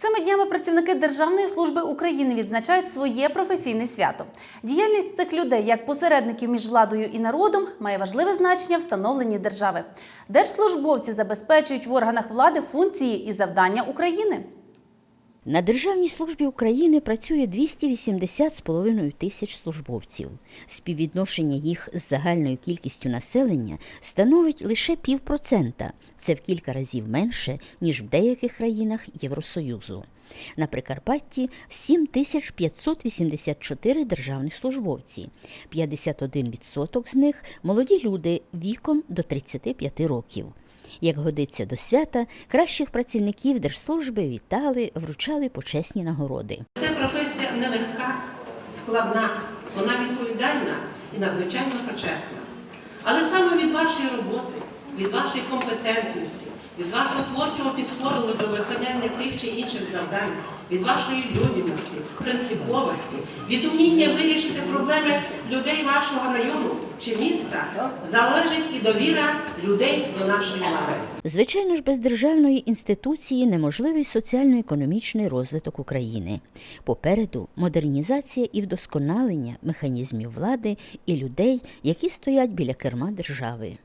Цими днями працівники Державної служби України відзначають своє професійне свято. Діяльність цих людей як посередників між владою і народом має важливе значення в становленні держави. Держслужбовці забезпечують в органах влади функції і завдання України. На Державній службі України працює 280,5 тисяч службовців. Співвідношення їх з загальною кількістю населення становить лише півпроцента. Це в кілька разів менше, ніж в деяких країнах Євросоюзу. На Прикарпатті 7584 державних службовці. 51% з них молоді люди віком до 35 років. Як годиться до свята, кращих працівників держслужби вітали, вручали почесні нагороди. Ця професія нелегка, складна, вона відповідальна і надзвичайно почесна. Але саме вашої роботи, від вашої компетентності, від вашого творчого підходу до виконання тих чи інших завдань, від вашої людяності, принциповості, від уміння вирішити проблеми людей вашого району чи міста залежить і довіра людей до нашої влади. Звичайно ж, без державної інституції неможливий соціально-економічний розвиток України. Попереду модернізація і вдосконалення механізмів влади і людей, які стоять біля керма держави.